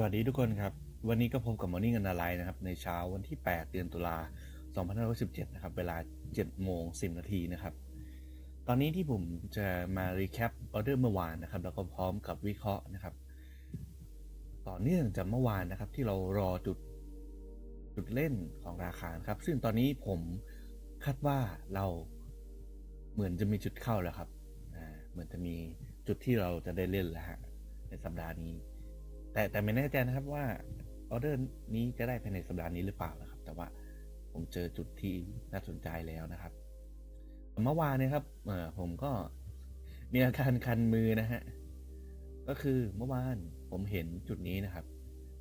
สวัสดีทุกคนครับ วันนี้ก็พบกับ Morning กันอะไรนะครับ ในเช้าวันที่ 8 เดือนตุลา2517 นะครับ เวลา 7 โมง 10 นาทีนะครับ ตอนนี้ที่ผมจะมารีแคปออเดอร์เมื่อวานนะครับ แล้วก็พร้อมกับวิเคราะห์นะครับ ต่อเนื่องจากเมื่อวานนะครับ ที่เรารอจุดจุดเล่นของราคาครับ ซึ่งตอนนี้ผมคาดว่าเราเหมือนจะมีจุดเข้าแล้วครับ อ่า เหมือนจะมีจุดที่เราจะได้เล่นแล้วฮะในสัปดาห์นี้ แต่แต่ไม่แน่ใจนะครับว่าออเดอร์นี้จะได้ภายในสัปดาห์นี้หรือเปล่านะครับ แต่ว่าผมเจอจุดที่น่าสนใจแล้วนะครับเมื่อวานเนะครับเออผมก็มีอาการคันมือนะฮะก็คือเมื่อวานผมเห็นจุดนี้นะครับ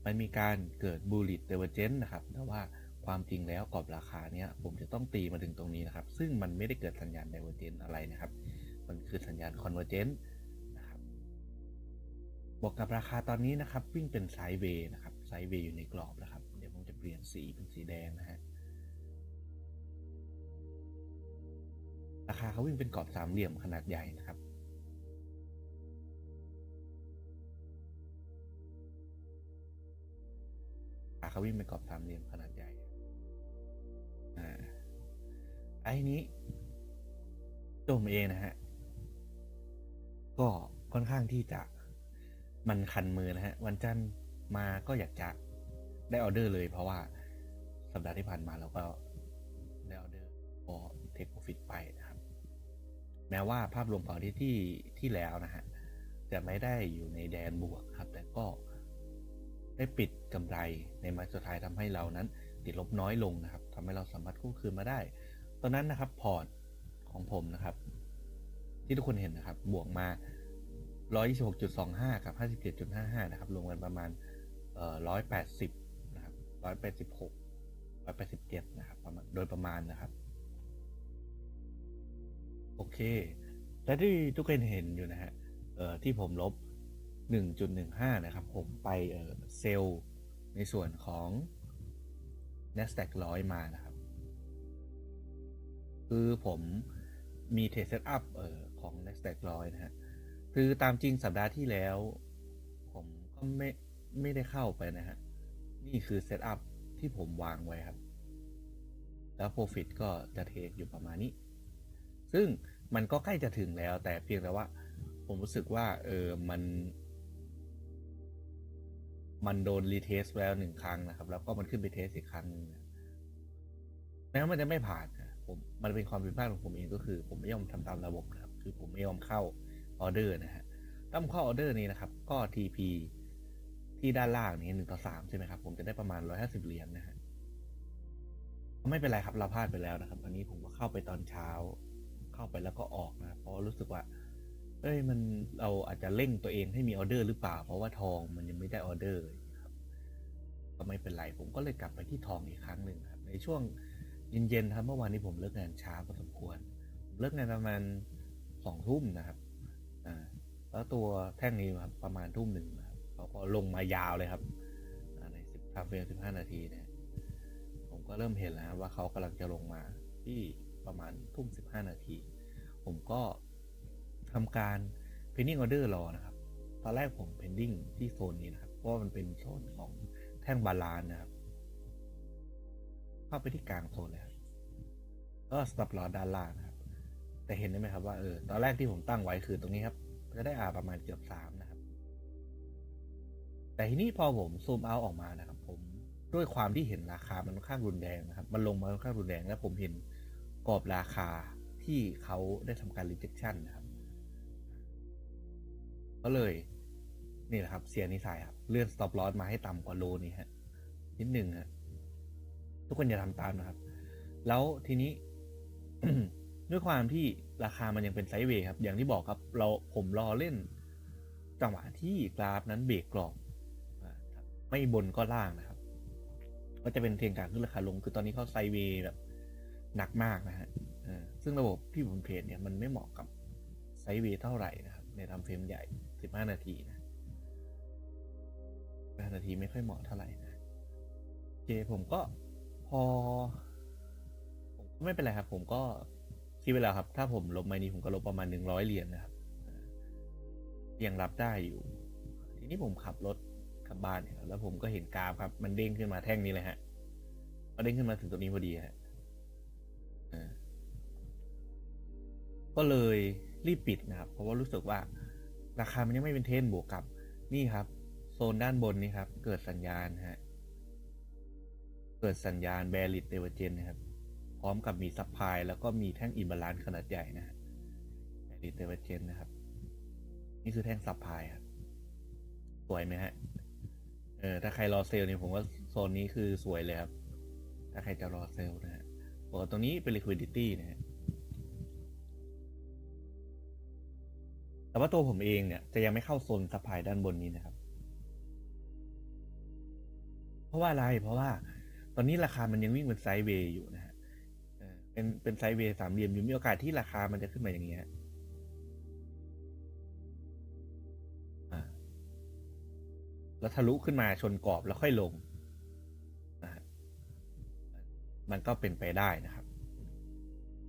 มันมีการเกิดบูลลิตเดเวอร์เจนนะครับ แต่ว่าความจริงแล้วกรอบราคาเนี้ยผมจะต้องตีมาถึงตรงนี้นะครับ ซึ่งมันไม่ได้เกิดสัญญาณเดเวอร์เจนอะไรนะครับ มันคือสัญญาณคอนเวอร์เจนนะครับ บวกกับราคาตอนนี้นะครับ วิ่งเป็นไซด์เวย์นะครับไซด์เวย์อยู่ในกรอบนะครับ เดี๋ยวผมจะเปลี่ยนสีเป็นสีแดงนะฮะราคาเขาวิ่งเป็นกรอบสามเหลี่ยมขนาดใหญ่นะครับ ราคาเขาวิ่งเป็นกรอบสามเหลี่ยมขนาดใหญ่อ่าไอ้นี้ตัวผมเองนะฮะก็ค่อนข้างที่จะ มันคันมือนะฮะ วันจันทร์มาก็อยากจะได้ออเดอร์เลยเพราะว่าสัปดาห์ที่ผ่านมาเราก็ได้ออเดอร์พอเทคโปรฟิตไปนะครับ แม้ว่าภาพรวมของที่ที่ที่แล้วนะฮะจะไม่ได้อยู่ในแดนบวกครับ แต่ก็ได้ปิดกำไรในม้สุดท้ายทำให้เรานั้น ติดลบน้อยลงนะครับทำให้เราสามารถกู้คืนมาได้ ตอนนั้นนะครับพอร์ตของผมนะครับ ที่ทุกคนเห็นนะครับ บวกมา ร้อยยี่สิบหกจุดสองห้ากับห้าสิบเจ็ดจุดห้าห้านะครับรวมกันประมาณเอ่อร้อยแปดสิบนะครับร้อยแปดสิบหกร้อยแปดสิบเจ็ดนะครับประมาณโดยประมาณนะครับ โอเค และที่ทุกคนเห็นอยู่นะฮะเอ่อที่ผมลบหนึ่งจุดหนึ่งห้านะครับ ผมไปเอ่อเซลล์ในส่วนของ n ส s d a q ร้อยมานะครับ คือผมมีเทสเซตอัพเอ่อของ n ส s d a q ร้อยนะฮะ คือตามจริงสัปดาห์ที่แล้ว ผมก็ไม่ไม่ได้เข้าไปนะฮะ นี่คือเซตอัพที่ผมวางไว้ครับ แล้ว Profit ก็จะเทคอยู่ประมาณนี้ ซึ่งมันก็ใกล้จะถึงแล้ว แต่เพียงแต่ว่า ผมรู้สึกว่า เออมัน มันโดนรีเทสแล้วหนึ่งครั้งนะครับ แล้วก็มันขึ้นไปเทสอีกครั้งหนึงนะแม้ว่ามันจะไม่ผ่านผมมันเป็นความผิดพลาดของผมเองก็คือ ผมไม่ยอมทำตามระบบนะครับ คือผมไม่ยอมเข้า ออเดอร์นะฮะถ้มข้าออเดอร์นี้นะครับ ก็ TP ที่ด้านล่างนี้หนึ่งต่อสามใช่ไหมครับ ผมจะได้ประมาณร้อยห้าสิบเหรียญนะฮะไม่เป็นไรครับเราพลาดไปแล้วนะครับตอนนี้ผมก็เข้าไปตอนเช้า เข้าไปแล้วก็ออกนะเพราะรู้สึกว่า เอ้ยมันเราอาจจะเร่งตัวเองให้มีออเดอร์หรือเปล่า เพราะว่าทองมันยังไม่ได้ออเดอร์ครับ ก็ไม่เป็นไรผมก็เลยกลับไปที่ทองอีกครั้งหนึ่งครับ ในช่วงเย็นๆครับเมื่อวานนี้ผมเลิกงานช้าพอสมควร เลิกงานประมาณสองทุ่มนะครับ อ่าแล้วตัวแท่งนี้ครับประมาณทุ่มหนึ่งนะครับเขาก็ลงมายาวเลยครับในสิบทำเฟรมสิบห้านาทีเนี่ย ผมก็เริ่มเห็นแล้วว่าเขากำลังจะลงมาที่ประมาณทุ่มสิบห้านาที ผมก็ทำการ pending order รอนะครับ ตอนแรกผม pending ที่โซนนี้นะครับ เพราะมันเป็นโซนของแท่งบาลานนะครับ เข้าไปที่กลางโซนเลยก็ stop loss ด้านล่างนะครับ แต่เห็นได้ไหมครับว่าเออตอนแรกที่ผมตั้งไว้คือตรงนี้ครับจะได้อาประมาณเกือบสามนะครับ แต่ทีนี้พอผมซูมเอาออกมานะครับ ผมด้วยความที่เห็นราคามันค่อนข้างรุนแรงนะครับ มันลงมาค่อนข้างรุนแรงแล้วผมเห็นกรอบราคาที่เขาได้ทำการ rejection นะครับ ก็เลยนี่แหละครับ เสียนิสัยครับ เลื่อน stop loss มาให้ต่ำกว่าโลนี้ฮะนิดหนึ่งฮะทุกคนอย่าทำตามนะครับ แล้วทีนี้ ด้วยความที่ราคามันยังเป็นไซด์เวย์ครับ อย่างที่บอกครับ เราผมรอเล่น จังหวะที่กราฟนั้นเบรกกรอบไม่บนก็ล่างนะครับ ก็จะเป็นเทรนการขึ้นราคาลง คือตอนนี้เขาไซด์เวย์แบบหนักมากนะฮะซึ่งระบบที่ผมเทรดเนี่ยมันไม่เหมาะกับไซด์เวย์เท่าไหร่นะครับ ในทำเฟรมใหญ่ 15 นาทีนะ15นาทีไม่ค่อยเหมาะเท่าไหร่นะโอเคผมก็พอ ผมไม่เป็นไรครับ ผมก็ คิดไปแล้วครับ ถ้าผมลบไมนี้ผมก็ลบประมาณหนึ่งร้อยเหรียญนะครับยังรับได้อยู่ ทีนี้ผมขับรถกลับบ้านเนี่ยแล้วผมก็เห็นกราฟครับ มันเด้งขึ้นมาแท่งนี้เลยฮะมันเด้งขึ้นมาถึงตรงนี้พอดีฮะอ่าก็เลยรีบปิดนะครับ เพราะว่ารู้สึกว่าราคามันยังไม่เป็นเทนบวกกับ นี่ครับ โซนด้านบนนี้ครับ เกิดสัญญาณฮะ เกิดสัญญาณแบริ d เ i เวอร์เจนนะครับ ร้อมกับมีซัพพลายแล้วก็มีแท่งอิมบาลานซ์ขนาดใหญ่นะฮะแบริเ i เวอร์เจนนะครับ นี่คือแท่งซัพพลายครับสวยไหมฮะเออถ้าใครรอเซลล์เนี่ยผมว่าโซนนี้คือสวยเลยครับ ถ้าใครจะรอเซลล์นะฮะบอกตรงนี้เป็น liquidity นะฮะแต่ว่าตัวผมเองเนี่ยจะยังไม่เข้าโซนซัพพลายด้านบนนี้นะครับ เพราะว่าอะไร เพราะว่า ตอนนี้ราคามันยังวิ่งเป็นไซด์เวย์อยู่นะฮะ เป็นเป็นไซเวย์สามเหลี่ยมอยู่มีโอกาสที่ราคามันจะขึ้นมาอย่างเงี้ยแล้วทะลุขึ้นมาชนกรอบแล้วค่อยลง มันก็เป็นไปได้นะครับ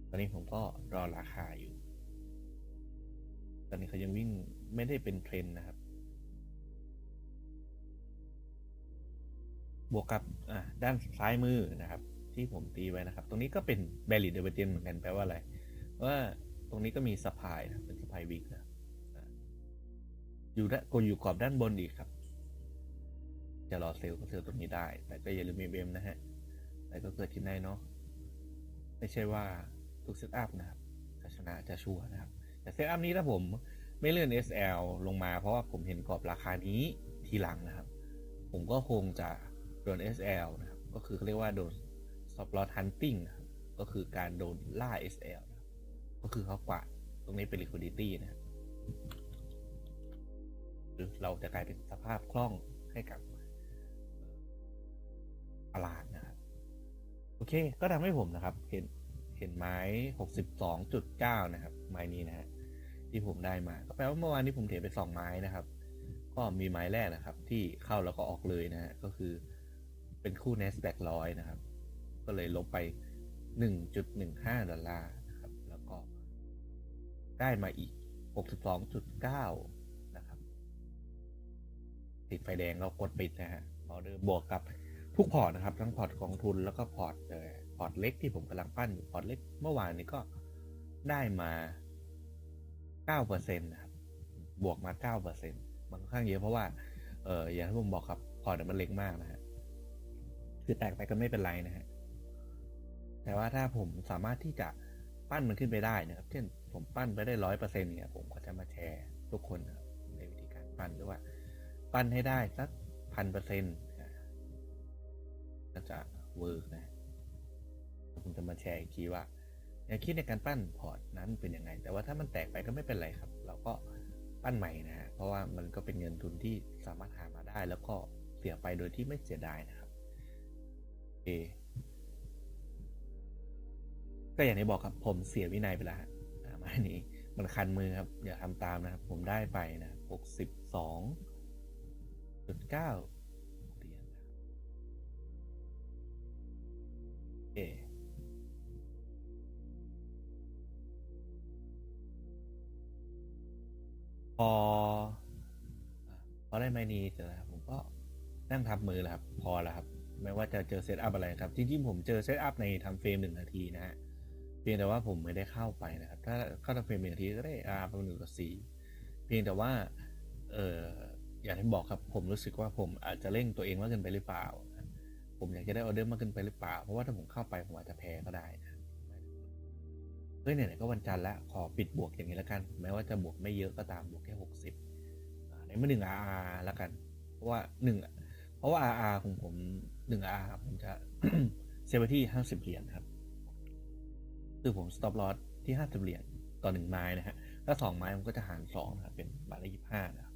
ตอนนี้ผมก็รอราคาอยู่ ตอนนี้เขายังวิ่งไม่ได้เป็นเทรนนะครับ บวกกับด้านซ้ายมือนะครับ ที่ผมตีไว้นะครับ ตรงนี้ก็เป็นแบริ d เดเวอร์เจนเหมือนกันแปลว่าอะไร ว่าตรงนี้ก็มีสปายนะเป็นสปายวิกนะอ่าอยู่ด้านกอยู่กรอบด้านบนอีกครับ จะรอเซลล์ก็เซลล์ตรงนี้ได้ แต่ก็อย่าลืมมีเอ็มนะฮะ แต่ก็เกิดขึ้นได้เนาะไม่ใช่ว่าทุกเซตอัพนะครับจะชนะจะชัวนะครับ แต่เซตอัพนี้ถ้าผมไม่เลื่อน SL ลงมาเพราะว่าผมเห็นกรอบราคานี้ทีหลังนะครับ ผมก็คงจะโดน SL นะครับ ก็คือเขาเรียกว่าโดน stop loss hunting นะครับก็คือการโดนล่า SL นะก็คือเขากวาดตรงนี้เป็น liquidity นะครับหรือเราจะกลายเป็นสภาพคล่องให้กับตลาดนะครับ โอเค ก็ทำให้ผมนะครับ เห็นเห็นไม้62.9นะครับ ไม้นี้นะฮะที่ผมได้มา ก็แปลว่าเมื่อวานนี้ผมเทรดไปสองไม้นะครับ ก็มีไม้แรกนะครับ ที่เข้าแล้วก็ออกเลยนะฮะก็คือเป็นคู่ NASDAQ ร้อยนะครับ ก็เลยลบไป 1.15 ดอลลาร์นะครับ แล้วก็ได้มาอีก 62.9 นะครับ ติดไฟแดงเรากดปิดนะฮะออเดอร์บวกกับทุกพอร์ตนะครับ ทั้งพอร์ตกองทุนแล้วก็พอร์ตพอร์ตเล็กที่ผมกำลังปั้นอยู่พอร์ตเล็กเมื่อวานนี้ก็ได้มา9%นะครับ บวกมา 9%มันค่อนข้างเยอะเพราะว่า เอออย่างที่ผมบอกครับพอร์ตมันเล็กมากนะฮะ คือแตกไปก็ไม่เป็นไรนะฮะ แต่ว่าถ้าผมสามารถที่จะปั้นมันขึ้นไปได้นะครับ เช่นผมปั้นไปได้ร้อยเปอร์เซ็นต์เนี่ยผมก็จะมาแชร์ทุกคนนะครับในวิธีการปั้นหรือว่า ปั้นให้ได้สักพันเปอร์เซ็นต์ก็จะเวิร์กนะผมจะมาแชร์อีกทีว่าแนวคิดในการปั้นพอร์ตนั้นเป็นยังไง แต่ว่าถ้ามันแตกไปก็ไม่เป็นไรครับ เราก็ปั้นใหม่นะฮะเพราะว่ามันก็เป็นเงินทุนที่สามารถหามาได้ แล้วก็เสียไปโดยที่ไม่เสียดายนะครับโอเค ก็อย่างที่บอกครับผมเสียวินัยไปแล้วฮะอ่ามาอันนี้มันคันมือครับอย่าทำตามนะครับ ผมได้ไปนะหกสิบสองจุดเก้าเหรียญนะครับโอพออะพอได้ไมนีเสร็จแล้วผมก็นั่งทับมือแล้วครับ พอแล้วครับ ไม่ว่าจะเจอเซตอัพอะไรครับ จริงๆผมเจอเซตอัพในทำเฟรมหนึ่งนาทีนะฮะ พียงแต่ว่าผมไม่ได้เข้าไปนะครับ ถ้าเข้าทำเฟรมหนึ่งนาทีก็ได้อาประมาณหนึ่งกับสี่เพียงแต่ว่าเอออย่างที่บอกครับผมรู้สึกว่าผมอาจจะเร่งตัวเองมากเกินไปหรือเปล่า ผมอยากจะได้ออเดอร์มากเกินไปหรือเปล่า เพราะว่าถ้าผมเข้าไปผมอาจจะแพ้ก็ได้นะเฮ้ยไหนๆก็วันจันทร์แล้วขอปิดบวกอย่างนี้แล้วกัน แม้ว่าจะบวกไม่เยอะก็ตามบวกแค่หกสิบในเมื่อหนึ่งอาร์แล้วกัน เพราะว่าหนึ่งเพราะว่าอาร์ของผมหนึ่งอาร์ผมจะเซฟไว้ที่ห้าสิบเหรียญครับ คือผม stop loss ที่ห้าสิบเหรียญต่อหนึ่งไม้นะฮะถ้าสองไม้ผมก็จะหารสองนะครับเป็นบาทละยี่ห้านะ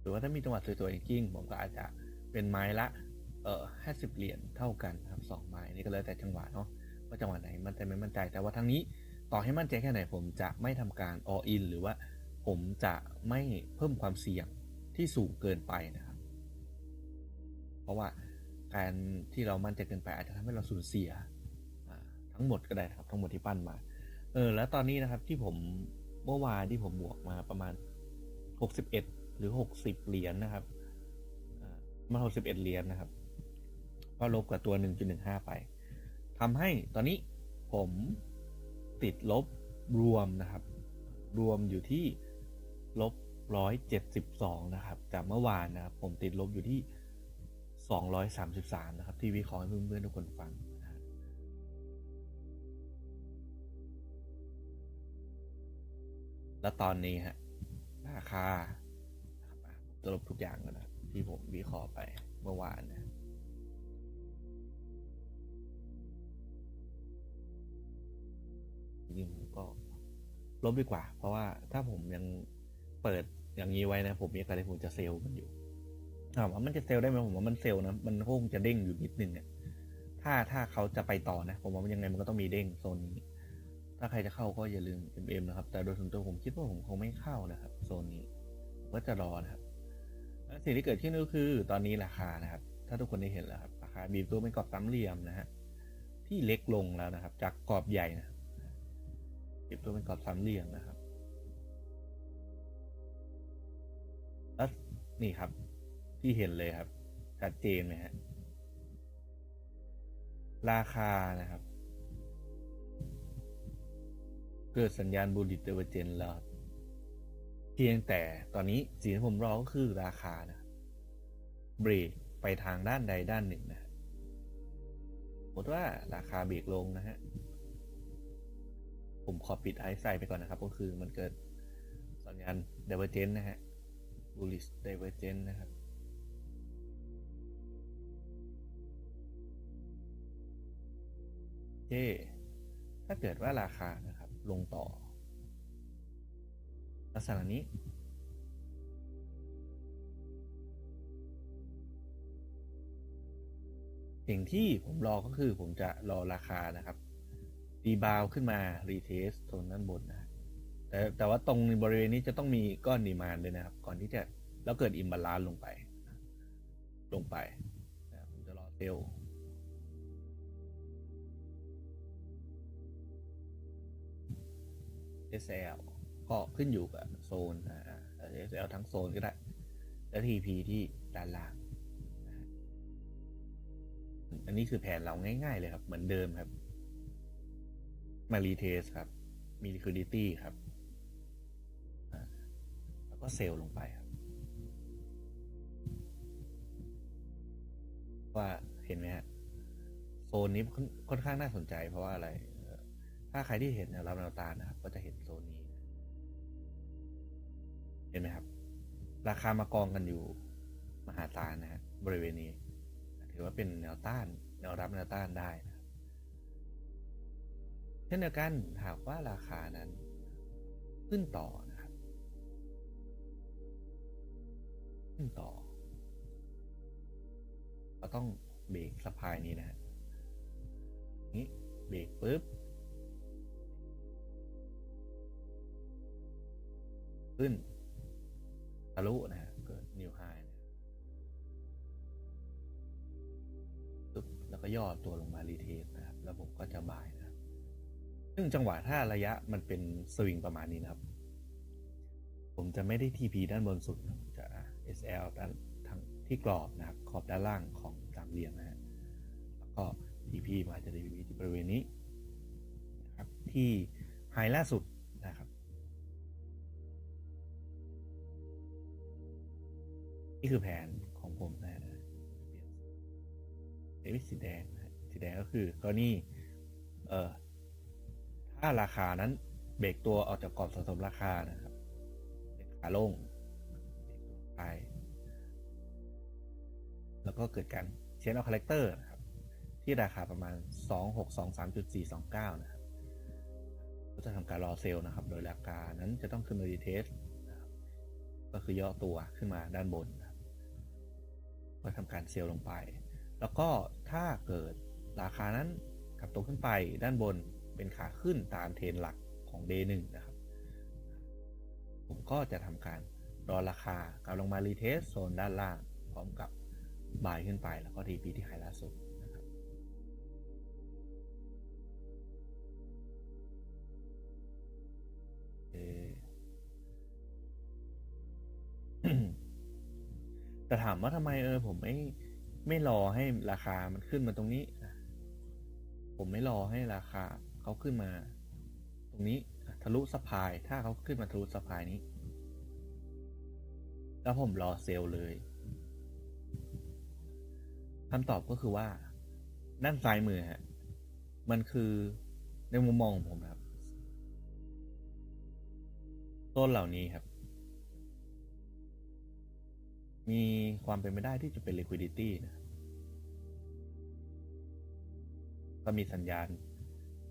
หรือว่าถ้ามีจังหวะสวยๆจริงๆผมก็อาจจะเป็นไม้ละเอ่อห้าสิบเหรียญเท่ากันนะครับสองไม้นี่ก็แล้วแต่จังหวะเนาะว่าจังหวะไหนมันใจไม่มั่นใจแต่ว่าทั้งนี้ต่อให้มั่นใจแค่ไหนผมจะไม่ทำการ all in หรือว่าผมจะไม่เพิ่มความเสี่ยงที่สูงเกินไปนะครับ เพราะว่าการที่เรามั่นใจเกินไปอาจจะทำให้เราสูญเสีย ทั้งหมดก็ได้ครับ ทั้งหมดที่ปั้นมา เออ แล้วตอนนี้นะครับที่ผมเมื่อวานที่ผมบวกมาประมาณ61หรือหกสิบเหรียญนะครับมาหกสิบเอ็ดเหรียญนะครับก็ลบกับตัวหนึ่งจุดหนึ่งห้าไปทำให้ตอนนี้ผมติดลบรวมนะครับ รวมอยู่ที่ลบร้อยเจ็ดสิบสองนะครับจากเมื่อวานนะครับผมติดลบอยู่ที่สองร้อยสามสิบสามนะครับ ที่วิเคราะห์ให้เพื่อนๆทุกคนฟัง แล้วตอนนี้ฮะราคานะครับอะผมสรุปทุกอย่างแล้วนะที่ผมวิเคราะห์ไปเมื่อวานนะจริงผมก็ลบดีกว่า เพราะว่าถ้าผมยังเปิดอย่างนี้ไว้นะ ผมมีอะไรผมจะเซลล์มันอยู่ถามว่ามันจะเซลล์ได้ไหมผมว่ามันเซลล์นะมันคงจะเด้งอยู่นิดนึงเนี่ยถ้าถ้าเขาจะไปต่อนะ ผมว่ามันยังไงมันก็ต้องมีเด้งโซนนี้ ถ้าใครจะเข้าก็อย่าลืม MM นะครับ แต่โดยส่วนตัวผมคิดว่าผมคงไม่เข้านะครับโซนนี้ผมก็จะรอนะครับและสิ่งที่เกิดขึ้นก็คือตอนนี้ราคานะครับ ถ้าทุกคนได้เห็นแล้วครับราคาบีบตัวเป็นกรอบสามเหลี่ยมนะฮะที่เล็กลงแล้วนะครับ จากกรอบใหญ่นะครับเก็บตัวเป็นกรอบสามเหลี่ยมนะครับแล้วนี่ครับ ที่เห็นเลยครับชัดเจนไหมฮะราคานะครับ เกิดสัญญาณบูลลิตเดเวอร์เจนแล้วเพียงแต่ตอนนี้สิ่งที่ผมรอก็คือราคานะเบรกไปทางด้านใดด้านหนึ่งนะสมมติว่าราคาเบรกลงนะฮะ ผมขอปิดไอซ์ไซไปก่อนนะครับ ก็คือมันเกิดสัญญาณ divergent นะฮะ bullish divergent นะครับเคถ้าเกิดว่าราคานะครับ ลงต่อ ลักษณะนี้ สิ่งที่ผมรอก็คือผมจะรอราคานะครับรีบาวขึ้นมารีเทสโซนด้านบนนะแต่แต่ว่าตรงบริเวณนี้จะต้องมีก้อนดีมานด้วยนะครับ ก่อนที่จะแล้วเกิดอิมบาลานซ์ลงไป ลงไปผมจะรอเซลล์ SL ก็ขึ้นอยู่กับโซนอ่า SL ทั้งโซนก็ได้ แล้ว TP ที่ด้านล่างอันนี้คือแผนเราง่าย ๆ เลยครับ เหมือนเดิมครับ มารีเทสครับ มี liquidity ครับ แล้วก็เซลล์ลงไปครับ ว่าเห็นไหมฮะโซนนี้ค่อนข้างน่าสนใจเพราะว่าอะไร ถ้าใครที่เห็นแนวรับแนวต้านนะครับ ก็จะเห็นโซนนี้ เห็นไหมครับ ราคามากองกันอยู่มหาศาลนะฮะบริเวณนี้ ถือว่าเป็นแนวต้าน แนวรับแนวต้านได้นะครับเช่นเดียวกันหากว่าราคานั้น ขึ้นต่อนะครับ ขึ้นต่อก็ต้องเบรกสะพายนี้นะฮะนี้เบรกปุ๊บ ขึ้นทะลุนะฮะเกิดนิวไฮนะปึ๊บแล้วก็ย่อตัวลงมารีเทสนะครับ แล้วผมก็จะบายนะครับซึ่งจังหวะถ้าระยะมันเป็นสวิงประมาณนี้นะครับ ผมจะไม่ได้ TP ด้านบนสุดนะผมจะ SL ด้านทางที่กรอบนะครับ ขอบด้านล่างของสามเหลี่ยมนะฮะแล้วก็ TP มาจะได้ที่บริเวณนี้นะครับที่ไฮล่าสุด นี่คือแผนของผมนะเปลี่ยนสีแดงนะฮะสีแดงก็คือกรณีเอ่อถ้าราคานั้นเบรกตัวออกจากกรอบสะสมราคานะครับเป็นขาลงเบรกตัวไป แล้วก็เกิดการเชนเอาคาแรคเตอร์นะครับ ที่ราคาประมาณ 2623.429 นะครับก็จะทำการรอเซลล์นะครับ โดยราคานั้นจะต้องขึ้นมารีเทสก็คือย่อตัวขึ้นมาด้านบนนะ ครับก็ทำการเซลล์ลงไป แล้วก็ถ้าเกิดราคานั้นกลับตัวขึ้นไปด้านบนเป็นขาขึ้นตามเทรนหลักของ D1 นะครับ ผมก็จะทำการรอราคากลับลงมารีเทสโซนด้านล่าง พร้อมกับบ่ายขึ้นไปแล้วก็รีพีที่ไฮล่าสุด ถามว่าทำไมเออ ผมไม่ไม่รอให้ราคามันขึ้นมาตรงนี้ ผมไม่รอให้ราคาเขาขึ้นมา ตรงนี้ทะลุสะพายถ้าเขาขึ้นมาทะลุสะพายนี้ แล้วผมรอเซลล์เลยคำตอบก็คือว่า ด้านซ้ายมือฮะมันคือในมุมมองของผมครับ ต้นเหล่านี้ครับ มีความเป็นไปได้ที่จะเป็น liquidity นะก็มีสัญญาณ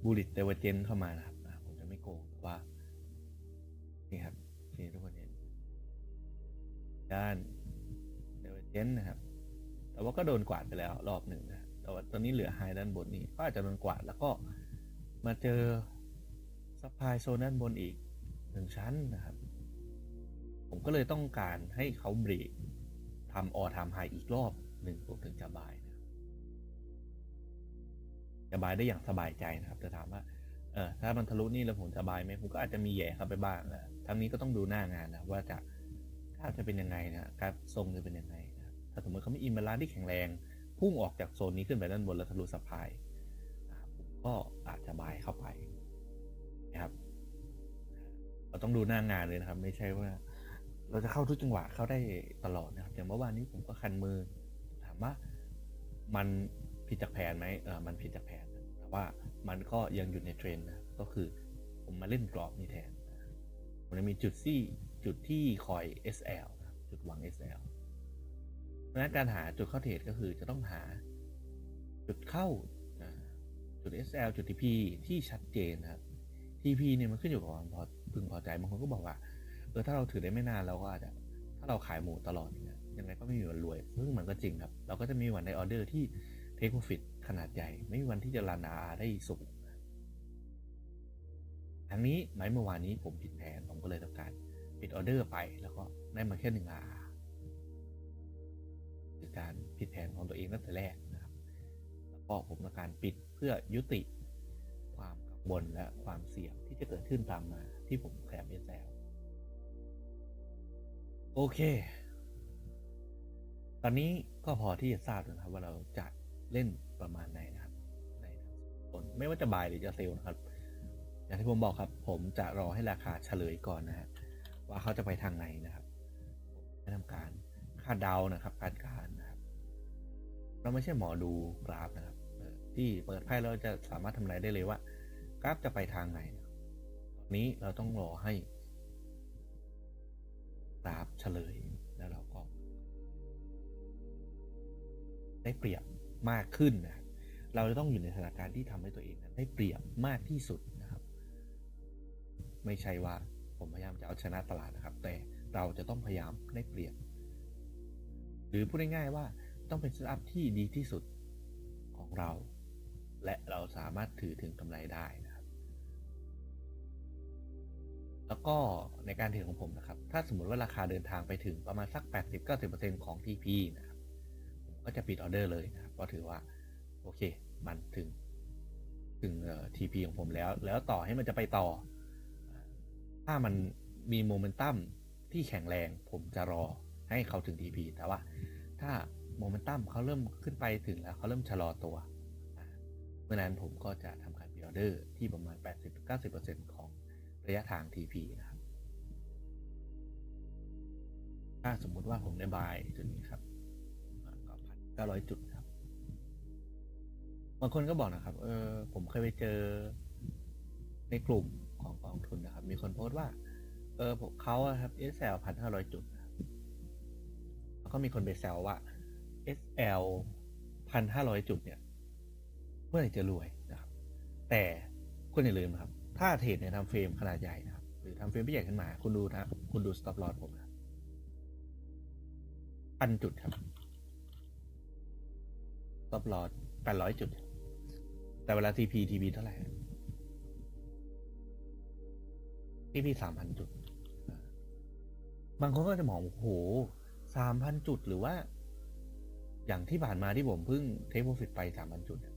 bullish divergence เข้ามานะครับผมจะไม่โกงว่า นี่ครับที่ทุกคนเห็นด้าน divergence นะครับ แต่ว่าก็โดนกวาดไปแล้วรอบหนึ่งนะแต่ว่าตอนนี้เหลือไฮด้านบนนี้ก็อาจจะโดนกวาดแล้วก็มาเจอซัพพลายโซนด้านบนอีกหนึ่งชั้นนะครับ ผมก็เลยต้องการให้เขาเบรก ทำออทำไฮอีกรอบหนึ่งผมถึงจะบายนะจะบายได้อย่างสบายใจนะครับแต่ถามว่าเออถ้ามันทะลุนี่แล้วผมจะบายไหมผมก็อาจจะมีแย่เข้าไปบ้างนะทั้งนี้ก็ต้องดูหน้างานนะว่าจะถ้าจะเป็นยังไงนะการทรงจะเป็นยังไงนะถ้าสมมติเขาไม่อิมบาลานที่แข็งแรงพุ่งออกจากโซนนี้ขึ้นไปด้านบนแล้วทะลุสะพายก็อาจจะบายเข้าไปนะครับเราต้องดูหน้างานเลยนะครับ ไม่ใช่ว่า เราจะเข้าทุกจังหวะเข้าได้ตลอดนะครับอย่างเมื่อวานนี้ผมก็คันมือ ถามว่ามันผิดจากแผนไหมเออมันผิดจากแผน แต่ว่ามันก็ยังอยู่ในเทรนนะก็คือผมมาเล่นกรอบนี้แทนผมจะมีจุดที่จุดที่คอย SL นะจุดหวัง SL เพราะฉะนั้นการหาจุดเข้าเทรดก็คือจะต้องหาจุดเข้าจุด SL จุด TP ที่ชัดเจนนะครับ TP เนี่ยมันขึ้นอยู่กับความพอพึงพอใจบางคนก็บอกว่า ออถ้าเราถือได้ไม่นานเราก็อาจจะถ้าเราขายหมูตลอดเนี่ยยังไงก็ไม่มีวันรวยซึ่งมันก็จริงครับ เราก็จะมีวันในออเดอร์ที่เทคโปรฟิตขนาดใหญ่ ไม่มีวันที่จะรันอาได้สูงทั้งนี้ไหมเมื่อวานนี้ผมผิดแผนผมก็เลยทำการปิดออเดอร์ไปแล้วก็ได้มาแค่หนึ่งอาคือการผิดแผนของตัวเองตั้งแต่แรกนะครับแล้วก็ผมต้องการปิดเพื่อยุติความกังวลและความเสี่ยงที่จะเกิดขึ้นตามมาที่ผมแคมเอสแล โอเค ตอนนี้ก็พอที่จะทราบแล้วนะครับ ว่าเราจะเล่นประมาณไหนนะครับ ในทั้งสนไม่ว่าจะบายหรือจะเซลนะครับ อย่างที่ผมบอกครับ ผมจะรอให้ราคาเฉลยก่อนนะฮะว่าเขาจะไปทางไหนนะครับผมจะทำการคาดเดานะครับคาดการนะครับ เราไม่ใช่หมอดูกราฟนะครับที่เปิดไพ่เราจะสามารถทำนายได้เลยว่า กราฟจะไปทางไหนนะครับตอนนี้เราต้องรอให้ กราฟเฉลย แล้วเราก็ ได้เปรียบมากขึ้นนะครับเราจะต้องอยู่ในสถานการณ์ที่ทำให้ตัวเองนั้นได้เปรียบมากที่สุดนะครับ ไม่ใช่ว่าผมพยายามจะเอาชนะตลาดนะครับ แต่เราจะต้องพยายามได้เปรียบ หรือพูดง่ายๆว่าต้องเป็นเซตอัพที่ดีที่สุดของเรา และเราสามารถถือถึงกำไรได้นะ แล้วก็ในการถือของผมนะครับ ถ้าสมมติว่าราคาเดินทางไปถึงประมาณสัก 80-90%ของ TP นะครับ ผมก็จะปิดออเดอร์เลยนะครับก็ถือว่า โอเค มันถึงถึงเอ่อ TP ของผมแล้ว แล้วต่อให้มันจะไปต่อ ถ้ามันมีโมเมนตัมที่แข็งแรงผมจะรอให้เขาถึง TP แต่ว่า ถ้าโมเมนตัมเขาเริ่มขึ้นไปถึงแล้วเขาเริ่มชะลอตัวเมื่อนั้นผมก็จะทำการพิดออเดอร์ที่ประมาณ 80-90%ของ ระยะทาง TP นะครับ ถ้าสมมุติว่าผมได้บายจุดนี้ครับก็พันเก้าร้อยจุดครับ บางคนก็บอกนะครับ เออ ผมเคยไปเจอในกลุ่มของกองทุนนะครับ มีคนโพสต์ว่า เออเขาครับ SL พันห้าร้อยจุด แล้วก็มีคนไปแซวว่า SL พันห้าร้อยจุดเนี่ย เมื่อไหร่จะรวยนะครับ แต่คุณอย่าลืมนะครับ ถ้าเทรดในทำเฟรมขนาดใหญ่นะครับ หรือทำเฟรมที่ใหญ่ขึ้นมา คุณดูนะคุณดู stop loss ผมนะพันจุดครับ stop loss แปดร้อยจุด แต่เวลา TP TP เท่าไหร่ TP สามพันจุด บางคนก็จะมองโอ้โหสามพันจุดหรือว่า อย่างที่ผ่านมาที่ผมเพิ่งเทคโปรฟิตไปสามพันจุดเนี่ย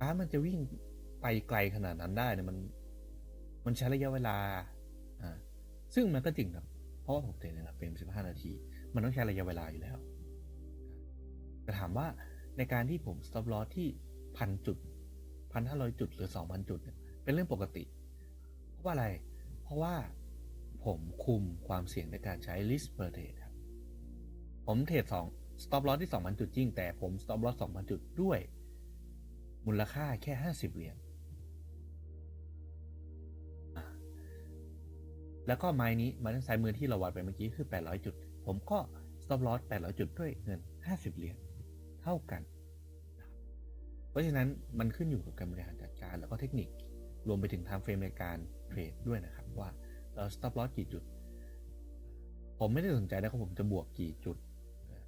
กรามันจะวิ่งไปไกลขนาดนั้นได้เนี่ยมัน มันใช้ระยะเวลาอ่าซึ่งมันก็จริงครับ เพราะว่าผมเทรดในระดับเฟรมสิบห้านาที มันต้องใช้ระยะเวลาอยู่แล้วแต่ถามว่าในการที่ผม stop loss ที่พันจุดพันห้าร้อยจุดหรือสองพันจุดเป็นเรื่องปกติ เพราะว่าอะไร เพราะว่าผมคุมความเสี่ยงในการใช้ risk per trade ครับ ผมเทรดสอง stop loss ที่ 2,000 จุดจริง แต่ผม stop loss 2,000 จุดด้วย มูลค่าแค่ 50 เหรียญ แล้วก็ไม้นี้ไมาทางซ้ายมือที่เราวัดไปเมื่อกี้คือ 800 จุด ผมก็ stop loss 800 จุดด้วยเงิน 50 เหรียญเท่ากัน เพราะฉะนั้นมันขึ้นอยู่กับการบริหารจัดการแล้วก็เทคนิครวมไปถึง time frame ในการเทรดด้วยนะครับ ว่าเรา stop loss กี่จุด ผมไม่ได้สนใจนะครับผมจะบวกกี่จุด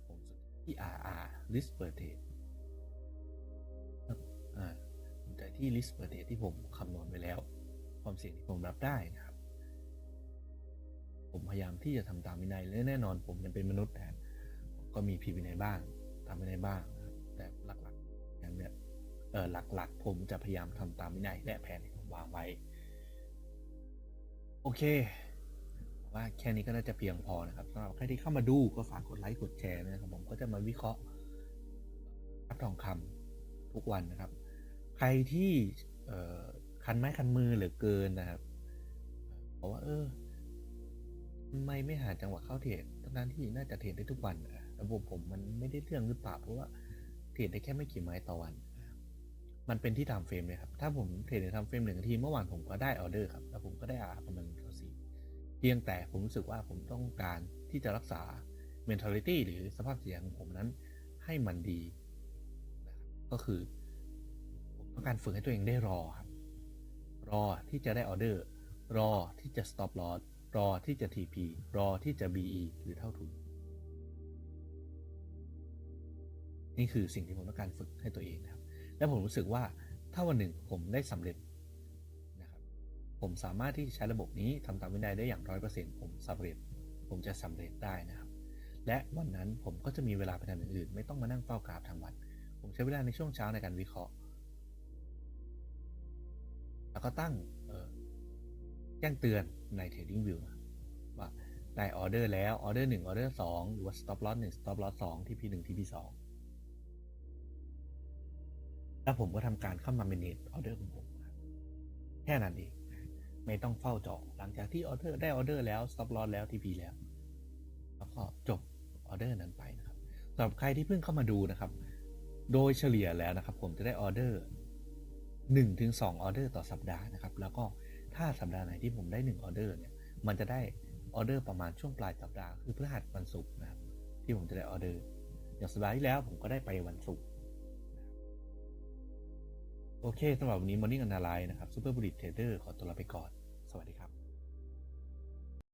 ผมสนที่ RR risk per trade อ่าสนใจที่ risk per trade ที่ผมคำนวณไว้แล้ว ความเสี่ยงที่ผมรับได้นะครับ ผมพยายามที่จะทำตามวินัยและแน่นอนผมยังเป็นมนุษย์นะผมก็มีผิดวินัยบ้างทำวินัยบ้าง แต่หลักๆอย่างเนี้ยเออหลักๆ ผมจะพยายามทำตามวินัยและแผนที่ผมวางไว้ โอเคว่าแค่นี้ก็น่าจะเพียงพอนะครับสำหรับใครที่เข้ามาดูก็ฝากกดไลค์กดแชร์นะครับ ผมก็จะมาวิเคราะห์รับทองคำทุกวันนะครับ ใครที่เออคันไม้คันมือเหลือเกินนะครับเพราะว่าเออ ไมไม่หาจังหวะเข้าเทรดทั้งนั้นที่น่าจะเทรดได้ทุกวันระบบผมมันไม่ได้เรื่องหรือเปล่าเพราะว่าเทรดได้แค่ไม่กี่ไม้ต่อวัน มันเป็นที่ทำเฟรมเลยครับ ถ้าผมเทรดในทำเฟรมหนึ่งนาทีเมื่อวานผมก็ได้ออเดอร์ครับ แล้วผมก็ได้อาประมาณเท่าสี่เพียงแต่ผมรู้สึกว่าผมต้องการที่จะรักษา mentality หรือสภาพเสียงของผมนั้นให้มันดีนะครับก็คือผมต้องการฝึกให้ตัวเองได้รอครับ รอที่จะได้ออเดอร์ รอที่จะ stop loss รอที่จะ TP รอที่จะ BE หรือเท่าทุน นี่คือสิ่งที่ผมต้องการฝึกให้ตัวเองนะครับ และผมรู้สึกว่าถ้าวันหนึ่งผมได้สำเร็จนะครับ ผมสามารถที่จะใช้ระบบนี้ทำตามวินัยได้อย่างร้อยเปอร์เซ็นต์ผมสำเร็จ ผมจะสำเร็จได้นะครับ และวันนั้นผมก็จะมีเวลาไปทำอย่างอื่น ไม่ต้องมานั่งเฝ้ากราฟทั้งวัน ผมใช้เวลาในช่วงเช้าในการวิเคราะห์ แล้วก็ตั้ง แจ้งเตือนใน Trading View ว่าได้ออเดอร์แล้วออเดอร์หนึ่งออเดอร์สองหรือว่า stop loss หนึ่ง stop loss สอง TP หนึ่ง TP สองแล้วผมก็ทำการเข้ามา manage ออเดอร์ของผมแค่นั้นเองไม่ต้องเฝ้าจองหลังจากที่ออเดอร์ได้ออเดอร์แล้ว stop loss แล้ว TP แล้ว แล้วก็จบออเดอร์นั้นไปนะครับสำหรับใครที่เพิ่งเข้ามาดูนะครับ โดยเฉลี่ยแล้วนะครับ ผมจะได้ออเดอร์1ถึง2ออเดอร์ต่อสัปดาห์นะครับ แล้วก็ ถ้าสัปดาห์ไหนที่ผมได้1ออเดอร์เนี่ยมันจะได้ออเดอร์ประมาณช่วงปลายสัปดาห์คือพฤหัสวันศุกร์นะครับที่ผมจะได้ออเดอร์อย่างสัปดาห์ที่แล้วผมก็ได้ไปวันศุกร์โอเคสำหรับวันนี้ Morning Analyze นะครับ Super Bullet Trader ขอตัวลาไปก่อน สวัสดีครับ